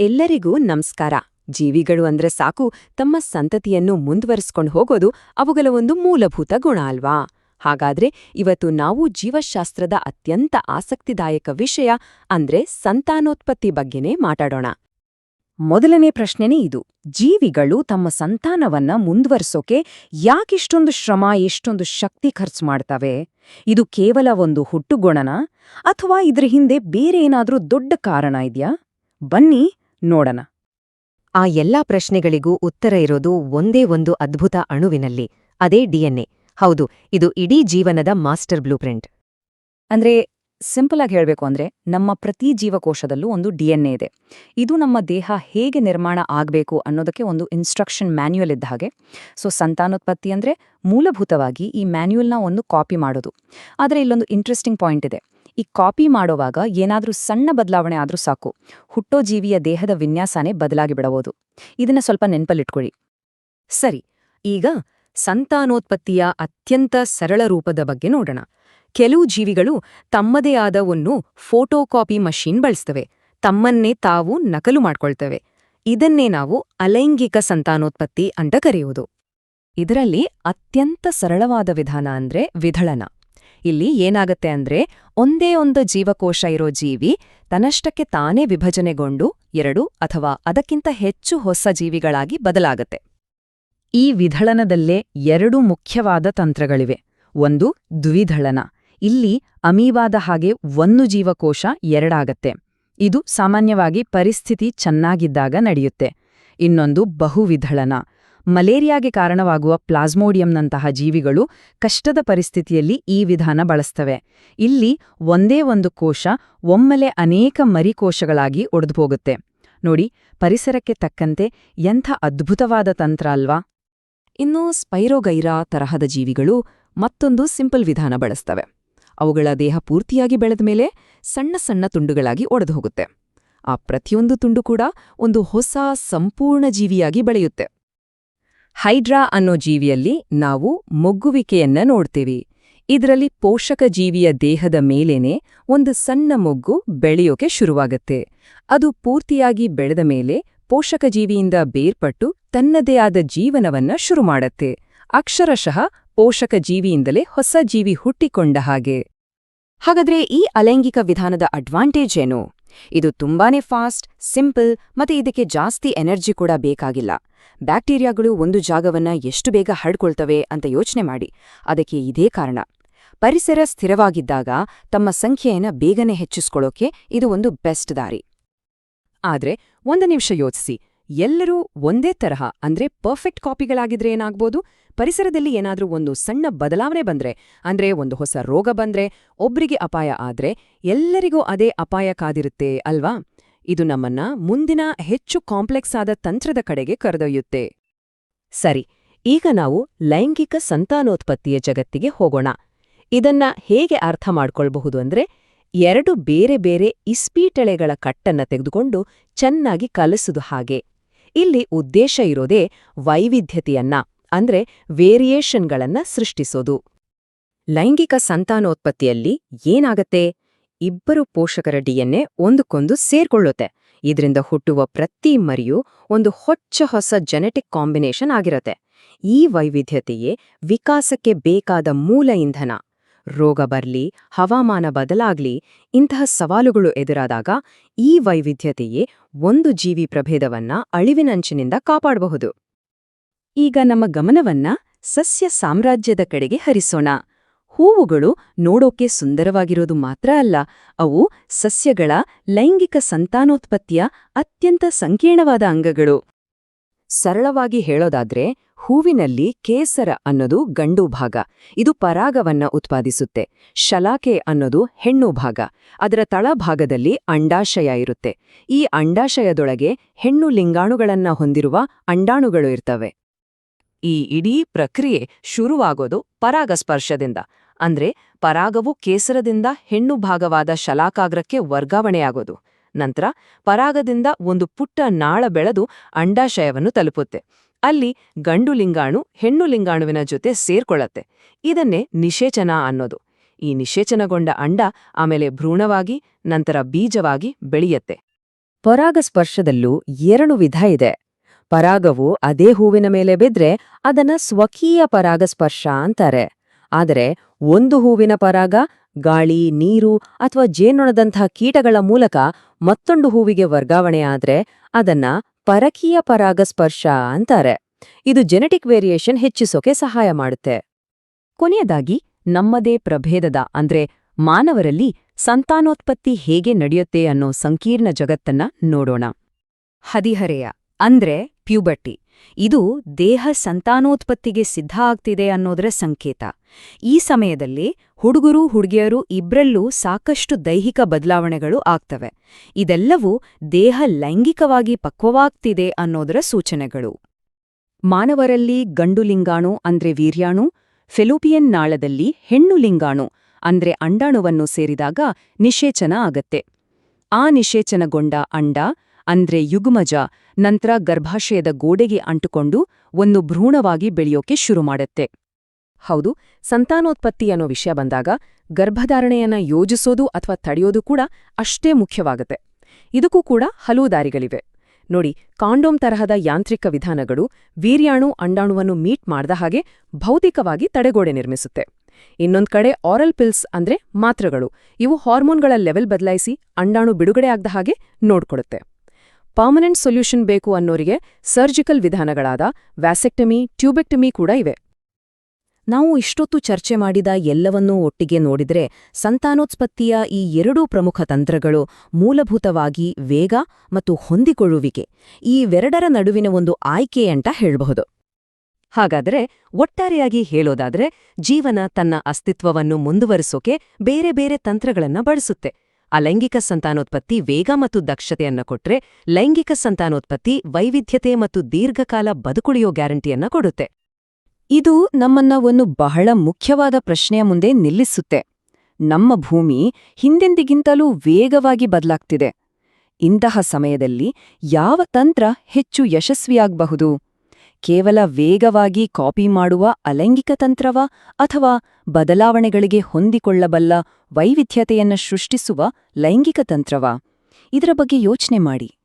ಎಲ್ಲರಿಗೂ ನಮಸ್ಕಾರ. ಜೀವಿಗಳು ಅಂದ್ರೆ ಸಾಕು, ತಮ್ಮ ಸಂತತಿಯನ್ನು ಮುಂದುವರಿಸ್ಕೊಂಡು ಹೋಗೋದು ಅವುಗಳ ಒಂದು ಮೂಲಭೂತ ಗುಣ ಅಲ್ವಾ? ಹಾಗಾದ್ರೆ ಇವತ್ತು ನಾವು ಜೀವಶಾಸ್ತ್ರದ ಅತ್ಯಂತ ಆಸಕ್ತಿದಾಯಕ ವಿಷಯ ಅಂದ್ರೆ ಸಂತಾನೋತ್ಪತ್ತಿ ಬಗ್ಗೆನೇ ಮಾತಾಡೋಣ. ಮೊದಲನೇ ಪ್ರಶ್ನೆನೇ ಇದು. ಜೀವಿಗಳು ತಮ್ಮ ಸಂತಾನವನ್ನ ಮುಂದುವರಿಸೋಕೆ ಯಾಕಿಷ್ಟೊಂದು ಶ್ರಮ, ಎಷ್ಟೊಂದು ಶಕ್ತಿ ಖರ್ಚು ಮಾಡ್ತವೆ? ಇದು ಕೇವಲ ಒಂದು ಹುಟ್ಟುಗುಣನ? ಅಥವಾ ಇದ್ರ ಹಿಂದೆ ಬೇರೆ ಏನಾದರೂ ದೊಡ್ಡ ಕಾರಣ ಇದ್ಯಾ? ಬನ್ನಿ ನೋಡಣ. ಆ ಎಲ್ಲಾ ಪ್ರಶ್ನೆಗಳಿಗೂ ಉತ್ತರ ಇರೋದು ಒಂದೇ ಒಂದು ಅದ್ಭುತ ಅಣುವಿನಲ್ಲಿ, ಅದೇ ಡಿಎನ್ಎ. ಹೌದು, ಇದು ಇಡೀ ಜೀವನದ ಮಾಸ್ಟರ್ ಬ್ಲೂಪ್ರಿಂಟ್ ಅಂದ್ರೆ, ಸಿಂಪಲ್ ಆಗಿ ಹೇಳಬೇಕು ಅಂದ್ರೆ, ನಮ್ಮ ಪ್ರತಿ ಜೀವಕೋಶದಲ್ಲೂ ಒಂದು ಡಿಎನ್ಎ ಇದೆ. ಇದು ನಮ್ಮ ದೇಹ ಹೇಗೆ ನಿರ್ಮಾಣ ಆಗಬೇಕು ಅನ್ನೋದಕ್ಕೆ ಒಂದು ಇನ್ಸ್ಟ್ರಕ್ಷನ್ ಮ್ಯಾನ್ಯುಯಲ್ ಇದ್ದ ಹಾಗೆ. ಸೊ ಸಂತಾನೋತ್ಪತ್ತಿ ಅಂದ್ರೆ ಮೂಲಭೂತವಾಗಿ ಈ ಮ್ಯಾನ್ಯುಯಲ್ನ ಒಂದು ಕಾಪಿ ಮಾಡೋದು. ಆದರೆ ಇಲ್ಲೊಂದು ಇಂಟ್ರೆಸ್ಟಿಂಗ್ ಪಾಯಿಂಟ್ ಇದೆ. ಈ ಕಾಪಿ ಮಾಡೋವಾಗ ಏನಾದರೂ ಸಣ್ಣ ಬದಲಾವಣೆ ಆದರೂ ಸಾಕು. ಹುಟ್ಟೋ ಜೀವಿಯ ದೇಹದ ವಿನ್ಯಾಸನೇ ಬದಲಾಗಿ ಬಿಡಬಹುದು ಇದನ್ನ ಸ್ವಲ್ಪ ನೆನ್ಪಲ್ಲಿಟ್ಕೊಳ್ಳಿ ಸರಿ, ಈಗ ಸಂತಾನೋತ್ಪತ್ತಿಯ ಅತ್ಯಂತ ಸರಳ ರೂಪದ ಬಗ್ಗೆ ನೋಡೋಣ. ಕೆಲವು ಜೀವಿಗಳು ತಮ್ಮದೇ ಆದ ಒಂದು ಫೋಟೋಕಾಪಿ ಮಷೀನ್ ಬಳಸ್ತವೆ. ತಮ್ಮನ್ನೇ ತಾವು ನಕಲು ಮಾಡ್ಕೊಳ್ತವೆ. ಇದನ್ನೇ ನಾವು ಅಲೈಂಗಿಕ ಸಂತಾನೋತ್ಪತ್ತಿ ಅಂತ ಕರೆಯುವುದು. ಇದರಲ್ಲಿ ಅತ್ಯಂತ ಸರಳವಾದ ವಿಧಾನ ಅಂದ್ರೆ ವಿಧಳನ. ಇಲ್ಲಿ ಏನಾಗತ್ತೆ ಅಂದ್ರೆ ಒಂದೇ ಒಂದು ಜೀವಕೋಶ ಇರೋ ಜೀವಿ ತನ್ನಷ್ಟಕ್ಕೆ ತಾನೇ ವಿಭಜನೆಗೊಂಡು ಎರಡು ಅಥವಾ ಅದಕ್ಕಿಂತ ಹೆಚ್ಚು ಹೊಸ ಜೀವಿಗಳಾಗಿ ಬದಲಾಗತ್ತೆ. ಈ ವಿಧಳನದಲ್ಲೇ ಎರಡು ಮುಖ್ಯವಾದ ತಂತ್ರಗಳಿವೆ. ಒಂದು ದ್ವಿಧಳನ. ಇಲ್ಲಿ ಅಮೀವಾದ ಹಾಗೆ ಒಂದು ಜೀವಕೋಶ ಎರಡಾಗತ್ತೆ. ಇದು ಸಾಮಾನ್ಯವಾಗಿ ಪರಿಸ್ಥಿತಿ ಚೆನ್ನಾಗಿದ್ದಾಗ ನಡೆಯುತ್ತೆ. ಇನ್ನೊಂದು ಬಹುವಿಧಳನ. ಮಲೇರಿಯಾಗೆ ಕಾರಣವಾಗುವ ಪ್ಲಾಸ್ಮೋಡಿಯಂನಂತಹ ಜೀವಿಗಳು ಕಷ್ಟದ ಪರಿಸ್ಥಿತಿಯಲ್ಲಿ ಈ ವಿಧಾನ ಬಳಸ್ತವೆ. ಇಲ್ಲಿ ಒಂದೇ ಒಂದು ಕೋಶ ಒಮ್ಮೆಲೆ ಅನೇಕ ಮರಿಕೋಶಗಳಾಗಿ ಒಡೆದುಹೋಗುತ್ತೆ ನೋಡಿ, ಪರಿಸರಕ್ಕೆ ತಕ್ಕಂತೆ ಎಂಥ ಅದ್ಭುತವಾದ ತಂತ್ರ ಅಲ್ವಾ? ಇನ್ನು ಸ್ಪೈರೋಗೈರಾ ತರಹದ ಜೀವಿಗಳು ಮತ್ತೊಂದು ಸಿಂಪಲ್ ವಿಧಾನ ಬಳಸ್ತವೆ. ಅವುಗಳ ದೇಹ ಪೂರ್ತಿಯಾಗಿ ಬೆಳೆದ ಮೇಲೆ ಸಣ್ಣ ಸಣ್ಣ ತುಂಡುಗಳಾಗಿ ಒಡೆದು ಹೋಗುತ್ತೆ ಆ ಪ್ರತಿಯೊಂದು ತುಂಡು ಕೂಡ ಒಂದು ಹೊಸ, ಸಂಪೂರ್ಣ ಜೀವಿಯಾಗಿ ಬೆಳೆಯುತ್ತೆ. ಹೈಡ್ರಾ ಅನ್ನೋ ಜೀವಿಯಲ್ಲಿ ನಾವು ಮೊಗ್ಗುವಿಕೆಯನ್ನ ನೋಡ್ತೀವಿ. ಇದರಲ್ಲಿ ಪೋಷಕ ಜೀವಿಯ ದೇಹದ ಮೇಲೇನೆ ಒಂದು ಸಣ್ಣ ಮೊಗ್ಗು ಬೆಳೆಯೋಕೆ ಶುರುವಾಗತ್ತೆ. ಅದು ಪೂರ್ತಿಯಾಗಿ ಬೆಳೆದ ಮೇಲೆ ಪೋಷಕ ಜೀವಿಯಿಂದ ಬೇರ್ಪಟ್ಟು ತನ್ನದೇ ಆದ ಜೀವನವನ್ನ ಶುರು ಮಾಡತ್ತೆ. ಅಕ್ಷರಶಃ ಪೋಷಕ ಜೀವಿಯಿಂದಲೇ ಹೊಸ ಜೀವಿ ಹುಟ್ಟಿಕೊಂಡ ಹಾಗೆ. ಹಾಗಾದ್ರೆ ಈ ಅಲೈಂಗಿಕ ವಿಧಾನದ ಅಡ್ವಾಂಟೇಜ್ ಏನು? ಇದು ತುಂಬಾನೇ ಫಾಸ್ಟ್, ಸಿಂಪಲ್ ಮತ್ತೆ ಇದಕ್ಕೆ ಜಾಸ್ತಿ ಎನರ್ಜಿ ಕೂಡ ಬೇಕಾಗಿಲ್ಲ. ಬ್ಯಾಕ್ಟೀರಿಯಾಗಳು ಒಂದು ಜಾಗವನ್ನ ಎಷ್ಟು ಬೇಗ ಹರಡ್ಕೊಳ್ತವೆ ಅಂತ ಯೋಚನೆ ಮಾಡಿ. ಅದಕ್ಕೆ ಇದೇ ಕಾರಣ. ಪರಿಸರ ಸ್ಥಿರವಾಗಿದ್ದಾಗ ತಮ್ಮ ಸಂಖ್ಯೆಯನ್ನು ಬೇಗನೆ ಹೆಚ್ಚಿಸ್ಕೊಳ್ಳೋಕೆ ಇದು ಒಂದು ಬೆಸ್ಟ್ ದಾರಿ. ಆದ್ರೆ ಒಂದು ನಿಮಿಷ ಯೋಚಿಸಿ. ಎಲ್ಲರೂ ಒಂದೇ ತರಹ, ಅಂದ್ರೆ ಪರ್ಫೆಕ್ಟ್ ಕಾಪಿಗಳಾಗಿದ್ರೆ ಏನಾಗ್ಬೋದು? ಪರಿಸರದಲ್ಲಿ ಏನಾದರೂ ಒಂದು ಸಣ್ಣ ಬದಲಾವಣೆ ಬಂದ್ರೆ, ಅಂದ್ರೆ ಒಂದು ಹೊಸ ರೋಗ ಬಂದ್ರೆ, ಒಬ್ರಿಗೆ ಅಪಾಯ ಆದ್ರೆ ಎಲ್ಲರಿಗೂ ಅದೇ ಅಪಾಯ ಕಾದಿರುತ್ತೆ, ಅಲ್ವಾ? ಇದು ನಮ್ಮನ್ನ ಮುಂದಿನ ಹೆಚ್ಚು ಕಾಂಪ್ಲೆಕ್ಸ್ ಆದ ತಂತ್ರದ ಕಡೆಗೆ ಕರೆದೊಯ್ಯುತ್ತೆ. ಸರಿ, ಈಗ ನಾವು ಲೈಂಗಿಕ ಸಂತಾನೋತ್ಪತ್ತಿಯ ಜಗತ್ತಿಗೆ ಹೋಗೋಣ. ಇದನ್ನ ಹೇಗೆ ಅರ್ಥ ಮಾಡ್ಕೊಳ್ಬಹುದು ಅಂದ್ರೆ, ಎರಡು ಬೇರೆ ಬೇರೆ ಇಸ್ಪೀಟೆಳೆಗಳ ಕಟ್ಟನ್ನ ತೆಗೆದುಕೊಂಡು ಚೆನ್ನಾಗಿ ಕಲಸುದು ಹಾಗೆ. ಇಲ್ಲಿ ಉದ್ದೇಶ ಇರೋದೇ ವೈವಿಧ್ಯತೆಯನ್ನ, ಅಂದ್ರೆ ವೇರಿಯೇಷನ್ಗಳನ್ನ ಸೃಷ್ಟಿಸೋದು. ಲೈಂಗಿಕ ಸಂತಾನೋತ್ಪತ್ತಿಯಲ್ಲಿ ಏನಾಗತ್ತೆ? ಇಬ್ಬರು ಪೋಷಕರ ಡಿಎನ್ಎ ಒಂದಕ್ಕೊಂದು ಸೇರ್ಕೊಳ್ಳುತ್ತೆ. ಇದರಿಂದ ಹುಟ್ಟುವ ಪ್ರತಿ ಮರಿಯು ಒಂದು ಹೊಚ್ಚ ಹೊಸ ಜೆನೆಟಿಕ್ ಕಾಂಬಿನೇಷನ್ ಆಗಿರತ್ತೆ. ಈ ವೈವಿಧ್ಯತೆಯೇ ವಿಕಾಸಕ್ಕೆ ಬೇಕಾದ ಮೂಲ ಇಂಧನ. ರೋಗ ಬರ್ಲಿ, ಹವಾಮಾನ ಬದಲಾಗ್ಲಿ, ಇಂತಹ ಸವಾಲುಗಳು ಎದುರಾದಾಗ ಈ ವೈವಿಧ್ಯತೆಯೇ ಒಂದು ಜೀವಿ ಪ್ರಭೇದವನ್ನ ಅಳಿವಿನಂಚಿನಿಂದ ಕಾಪಾಡಬಹುದು. ಈಗ ನಮ್ಮ ಗಮನವನ್ನ ಸಸ್ಯ ಸಾಮ್ರಾಜ್ಯದ ಕಡೆಗೆ ಹರಿಸೋಣ. ಹೂವುಗಳು ನೋಡೋಕೆ ಸುಂದರವಾಗಿರೋದು ಮಾತ್ರ ಅಲ್ಲ, ಅವು ಸಸ್ಯಗಳ ಲೈಂಗಿಕ ಸಂತಾನೋತ್ಪತ್ತಿಯ ಅತ್ಯಂತ ಸಂಕೀರ್ಣವಾದ ಅಂಗಗಳು. ಸರಳವಾಗಿ ಹೇಳೋದಾದ್ರೆ, ಹೂವಿನಲ್ಲಿ ಕೇಸರ ಅನ್ನೋದು ಗಂಡು ಭಾಗ, ಇದು ಪರಾಗವನ್ನ ಉತ್ಪಾದಿಸುತ್ತೆ. ಶಲಾಕೆ ಅನ್ನೋದು ಹೆಣ್ಣು ಭಾಗ, ಅದರ ತಳಭಾಗದಲ್ಲಿ ಅಂಡಾಶಯ ಇರುತ್ತೆ. ಈ ಅಂಡಾಶಯದೊಳಗೆ ಹೆಣ್ಣು ಲಿಂಗಾಣುಗಳನ್ನ ಹೊಂದಿರುವ ಅಂಡಾಣುಗಳು ಇರ್ತವೆ. ಈ ಇಡೀ ಪ್ರಕ್ರಿಯೆ ಶುರುವಾಗೋದು ಪರಾಗಸ್ಪರ್ಶದಿಂದ ಅಂದ್ರೆ ಪರಾಗವು ಕೇಸರದಿಂದ ಹೆಣ್ಣು ಭಾಗವಾದ ಶಲಾಕಾಗ್ರಕ್ಕೆ ವರ್ಗಾವಣೆಯಾಗೋದು. ನಂತರ ಪರಾಗದಿಂದ ಒಂದು ಪುಟ್ಟ ನಾಳ ಬೆಳೆದು ಅಂಡಾಶಯವನ್ನು ತಲುಪುತ್ತೆ. ಅಲ್ಲಿ ಗಂಡು ಲಿಂಗಾಣು ಹೆಣ್ಣು ಲಿಂಗಾಣುವಿನ ಜೊತೆ ಸೇರ್ಕೊಳ್ಳತ್ತೆ. ಇದನ್ನೇ ನಿಷೇಚನ ಅನ್ನೋದು. ಈ ನಿಷೇಚನಗೊಂಡ ಅಂಡ ಆಮೇಲೆ ಭ್ರೂಣವಾಗಿ, ನಂತರ ಬೀಜವಾಗಿ ಬೆಳೆಯತ್ತೆ. ಪರಾಗಸ್ಪರ್ಶದಲ್ಲೂ ಎರಡು ವಿಧ ಇದೆ. ಪರಾಗವು ಅದೇ ಹೂವಿನ ಮೇಲೆ ಬಿದ್ರೆ ಅದನ್ನ ಸ್ವಕೀಯ ಪರಾಗಸ್ಪರ್ಶ ಅಂತಾರೆ. ಆದರೆ ಒಂದು ಹೂವಿನ ಪರಾಗ, ಗಾಳಿ, ನೀರು ಅಥವಾ ಜೇನೊಣದಂಥ ಕೀಟಗಳ ಮೂಲಕ ಮತ್ತೊಂದು ಹೂವಿಗೆ ವರ್ಗಾವಣೆ ಆದ್ರೆ ಅದನ್ನ ಪರಕೀಯ ಪರಾಗಸ್ಪರ್ಶ ಅಂತಾರೆ. ಇದು ಜೆನೆಟಿಕ್ ವೇರಿಯೇಷನ್ ಹೆಚ್ಚಿಸೋಕೆ ಸಹಾಯ ಮಾಡುತ್ತೆ. ಕೊನೆಯದಾಗಿ, ನಮ್ಮದೇ ಪ್ರಭೇದದ, ಅಂದ್ರೆ ಮಾನವರಲ್ಲಿ ಸಂತಾನೋತ್ಪತ್ತಿ ಹೇಗೆ ನಡೆಯುತ್ತೆ ಅನ್ನೋ ಸಂಕೀರ್ಣ ಜಗತ್ತನ್ನ ನೋಡೋಣ. ಹದಿಹರೆಯ, ಅಂದ್ರೆ ಪ್ಯೂಬರ್ಟಿ ಇದು ದೇಹ ಸಂತಾನೋತ್ಪತ್ತಿಗೆ ಸಿದ್ಧ ಆಗ್ತಿದೆ ಅನ್ನೋದರ ಸಂಕೇತ. ಈ ಸಮಯದಲ್ಲಿ ಹುಡುಗರು, ಹುಡುಗಿಯರು ಇಬ್ರಲ್ಲೂ ಸಾಕಷ್ಟು ದೈಹಿಕ ಬದಲಾವಣೆಗಳು ಆಗ್ತವೆ. ಇದೆಲ್ಲವೂ ದೇಹ ಲೈಂಗಿಕವಾಗಿ ಪಕ್ವವಾಗ್ತಿದೆ ಅನ್ನೋದರ ಸೂಚನೆಗಳು. ಮಾನವರಲ್ಲಿ ಗಂಡು ಲಿಂಗಾಣು ಅಂದ್ರೆ ವೀರ್ಯಾಣು, ಫೆಲೋಪಿಯನ್ ನಾಳದಲ್ಲಿ ಹೆಣ್ಣು ಲಿಂಗಾಣು ಅಂದ್ರೆ ಅಂಡಾಣುವನ್ನು ಸೇರಿದಾಗ ನಿಷೇಚನ ಆಗತ್ತೆ. ಆ ನಿಷೇಚನಗೊಂಡ ಅಂಡ ಅಂದ್ರೆ ಯುಗ್ಮಜ, ನಂತರ ಗರ್ಭಾಶಯದ ಗೋಡೆಗೆ ಅಂಟುಕೊಂಡು ಒಂದು ಭ್ರೂಣವಾಗಿ ಬೆಳೆಯೋಕೆ ಶುರು ಮಾಡುತ್ತೆ. ಹೌದು, ಸಂತಾನೋತ್ಪತ್ತಿ ಅನ್ನೋ ವಿಷಯ ಬಂದಾಗ ಗರ್ಭಧಾರಣೆಯನ್ನ ಯೋಜಿಸೋದು ಅಥವಾ ತಡೆಯೋದು ಕೂಡ ಅಷ್ಟೇ ಮುಖ್ಯವಾಗುತ್ತೆ. ಇದಕ್ಕೂ ಕೂಡ ಹಲವು ದಾರಿಗಳಿವೆ. ನೋಡಿ, ಕಾಂಡೋಮ್ ತರಹದ ಯಾಂತ್ರಿಕ ವಿಧಾನಗಳು ವೀರ್ಯಾಣು ಅಂಡಾಣುವನ್ನು ಮೀಟ್ ಮಾಡ್ದ ಹಾಗೆ ಭೌತಿಕವಾಗಿ ತಡೆಗೋಡೆ ನಿರ್ಮಿಸುತ್ತೆ. ಇನ್ನೊಂದು ಕಡೆ ಆರಲ್ ಪಿಲ್ಸ್ ಅಂದ್ರೆ ಮಾತ್ರಗಳು, ಇವು ಹಾರ್ಮೋನ್ಗಳ ಲೆವೆಲ್ ಬದಲಾಯಿಸಿ ಅಂಡಾಣು ಬಿಡುಗಡೆ ಆಗದ ಹಾಗೆ ನೋಡ್ಕೊಡುತ್ತೆ. ಪರ್ಮನೆಂಟ್ ಸೊಲ್ಯೂಷನ್ ಬೇಕು ಅನ್ನೋರಿಗೆ ಸರ್ಜಿಕಲ್ ವಿಧಾನಗಳಾದ ವ್ಯಾಸೆಕ್ಟಮಿ, ಟ್ಯೂಬೆಕ್ಟಮಿ ಕೂಡ ಇವೆ. ನಾವು ಇಷ್ಟೊತ್ತು ಚರ್ಚೆ ಮಾಡಿದ ಎಲ್ಲವನ್ನೂ ಒಟ್ಟಿಗೆ ನೋಡಿದ್ರೆ ಸಂತಾನೋತ್ಪತ್ತಿಯ ಈ ಎರಡೂ ಪ್ರಮುಖ ತಂತ್ರಗಳು ಮೂಲಭೂತವಾಗಿ ವೇಗ ಮತ್ತು ಹೊಂದಿಕೊಳ್ಳುವಿಕೆ, ಈ ವೆರಡರ ನಡುವಿನ ಒಂದು ಆಯ್ಕೆ ಅಂತ ಹೇಳಬಹುದು. ಹಾಗಾದರೆ ಒಟ್ಟಾರೆಯಾಗಿ ಹೇಳೋದಾದ್ರೆ ಜೀವನ ತನ್ನ ಅಸ್ತಿತ್ವವನ್ನು ಮುಂದುವರಿಸೋಕೆ ಬೇರೆ ಬೇರೆ ತಂತ್ರಗಳನ್ನ ಬಳಸುತ್ತೆ. ಅಲೈಂಗಿಕ ಸಂತಾನೋತ್ಪತ್ತಿ ವೇಗ ಮತ್ತು ದಕ್ಷತೆಯನ್ನ ಕೊಟ್ರೆ, ಲೈಂಗಿಕ ಸಂತಾನೋತ್ಪತ್ತಿ ವೈವಿಧ್ಯತೆ ಮತ್ತು ದೀರ್ಘಕಾಲ ಬದುಕುಳಿಯೋ ಗ್ಯಾರಂಟಿಯನ್ನ ಕೊಡುತ್ತೆ. ಇದು ನಮ್ಮನ್ನ ಒಂದು ಬಹಳ ಮುಖ್ಯವಾದ ಪ್ರಶ್ನೆಯ ಮುಂದೆ ನಿಲ್ಲಿಸುತ್ತೆ. ನಮ್ಮ ಭೂಮಿ ಹಿಂದೆಂದಿಗಿಂತಲೂ ವೇಗವಾಗಿ ಬದಲಾಗ್ತಿದೆ. ಇಂತಹ ಸಮಯದಲ್ಲಿ ಯಾವ ತಂತ್ರ ಹೆಚ್ಚು ಯಶಸ್ವಿಯಾಗಬಹುದು? ಕೇವಲ ವೇಗವಾಗಿ ಕಾಪಿ ಮಾಡುವ ಅಲೈಂಗಿಕ ತಂತ್ರವ ಅಥವಾ ಬದಲಾವಣೆಗಳಿಗೆ ಹೊಂದಿಕೊಳ್ಳಬಲ್ಲ ವೈವಿಧ್ಯತೆಯನ್ನು ಸೃಷ್ಟಿಸುವ ಲೈಂಗಿಕ ತಂತ್ರವ? ಇದರ ಬಗ್ಗೆ ಯೋಚನೆ ಮಾಡಿ.